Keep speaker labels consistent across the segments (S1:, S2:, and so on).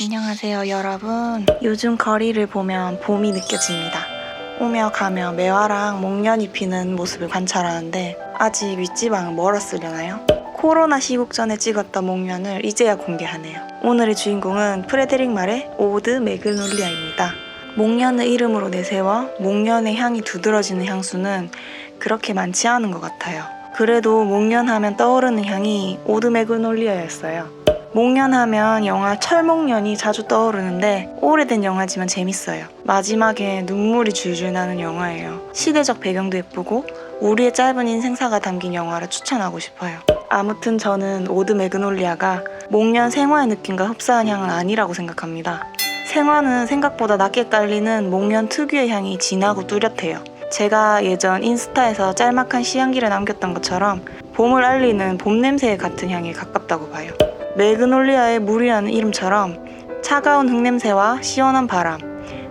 S1: 안녕하세요, 여러분. 요즘 거리를 보면 봄이 느껴집니다. 오며 가며 매화랑 목련이 피는 모습을 관찰하는데 아직 윗지방은 멀었으려나요? 코로나 시국 전에 찍었던 목련을 이제야 공개하네요. 오늘의 주인공은 프레데릭 말의 오드 매그놀리아입니다. 목련을 이름으로 내세워 목련의 향이 두드러지는 향수는 그렇게 많지 않은 것 같아요. 그래도 목련 하면 떠오르는 향이 오드 매그놀리아였어요. 목련 하면 영화 철목련이 자주 떠오르는데 오래된 영화지만 재밌어요. 마지막에 눈물이 줄줄 나는 영화예요. 시대적 배경도 예쁘고 우리의 짧은 인생사가 담긴 영화를 추천하고 싶어요. 아무튼 저는 오드 매그놀리아가 목련 생화의 느낌과 흡사한 향은 아니라고 생각합니다. 생화는 생각보다 낮게 깔리는 목련 특유의 향이 진하고 뚜렷해요. 제가 예전 인스타에서 짤막한 시향기를 남겼던 것처럼 봄을 알리는 봄 냄새에 같은 향에 가깝다고 봐요. 매그놀리아의 물이라는 이름처럼 차가운 흙냄새와 시원한 바람,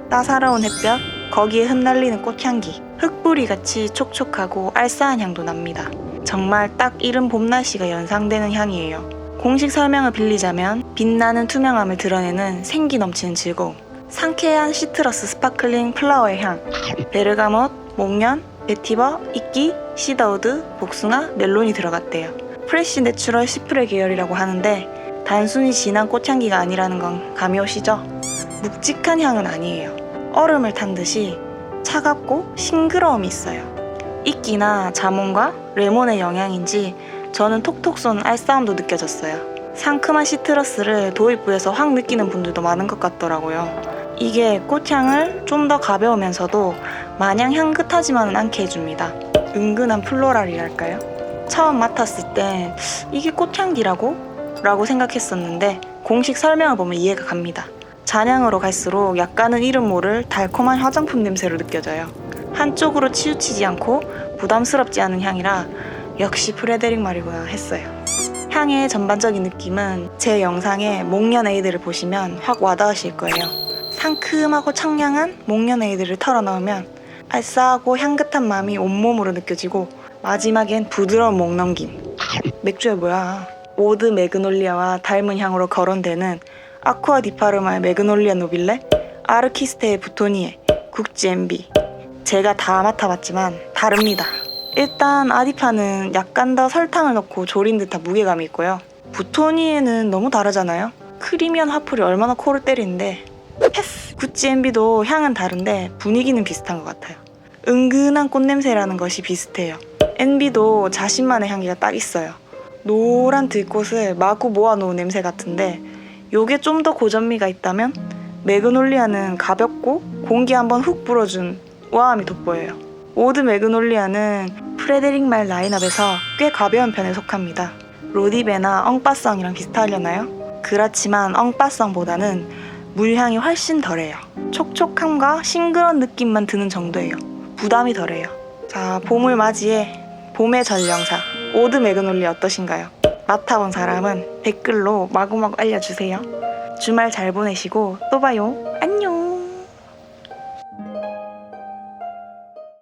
S1: 따사로운 햇볕, 거기에 흩날리는 꽃향기, 흙뿌리 같이 촉촉하고 알싸한 향도 납니다. 정말 딱 이른 봄 날씨가 연상되는 향이에요. 공식 설명을 빌리자면 빛나는 투명함을 드러내는 생기 넘치는 즐거움, 상쾌한 시트러스 스파클링 플라워의 향, 베르가못, 목련, 베티버, 이끼, 시더우드, 복숭아, 멜론이 들어갔대요. 프레쉬 내추럴 시프레 계열이라고 하는데 단순히 진한 꽃향기가 아니라는 건 감이 오시죠? 묵직한 향은 아니에요. 얼음을 탄 듯이 차갑고 싱그러움이 있어요. 이끼나 자몽과 레몬의 영향인지 저는 톡톡 쏘는 알싸움도 느껴졌어요. 상큼한 시트러스를 도입부에서 확 느끼는 분들도 많은 것 같더라고요. 이게 꽃향을 좀 더 가벼우면서도 마냥 향긋하지만은 않게 해줍니다. 은근한 플로랄이랄까요? 처음 맡았을 때 이게 꽃향기라고? 라고 생각했었는데 공식 설명을 보면 이해가 갑니다. 잔향으로 갈수록 약간은 이름 모를 달콤한 화장품 냄새로 느껴져요. 한쪽으로 치우치지 않고 부담스럽지 않은 향이라 역시 프레데릭 말이구나 했어요. 향의 전반적인 느낌은 제 영상에 목련 에이드를 보시면 확 와닿으실 거예요. 상큼하고 청량한 목련 에이드를 털어 넣으면 알싸하고 향긋한 마음이 온몸으로 느껴지고 마지막엔 부드러운 목 넘김. 맥주야 뭐야. 오드 매그놀리아와 닮은 향으로 거론되는 아쿠아 디파르마의 매그놀리아 노빌레, 아르키스테의 부토니에, 국지 엠비. 제가 다 맡아봤지만 다릅니다. 일단 아디파는 약간 더 설탕을 넣고 졸인 듯한 무게감이 있고요. 부토니에는 너무 다르잖아요. 크리미한 화풀이 얼마나 코를 때리는데 패스! 구찌 엠비도 향은 다른데 분위기는 비슷한 것 같아요. 은근한 꽃냄새라는 것이 비슷해요. 엔비도 자신만의 향기가 딱 있어요. 노란 들꽃을 마구 모아놓은 냄새 같은데 요게 좀 더 고전미가 있다면 매그놀리아는 가볍고 공기 한번 훅 불어준 우아함이 돋보여요. 오드 매그놀리아는 프레데릭 말 라인업에서 꽤 가벼운 편에 속합니다. 로디베나 엉빠성이랑 비슷하려나요? 그렇지만 엉빠성보다는 물향이 훨씬 덜해요. 촉촉함과 싱그러운 느낌만 드는 정도예요. 부담이 덜해요. 자, 봄을 맞이해 봄의 전령사 오드 매그놀리 어떠신가요? 맡아본 사람은 댓글로 마구마구 알려주세요. 주말 잘 보내시고 또 봐요.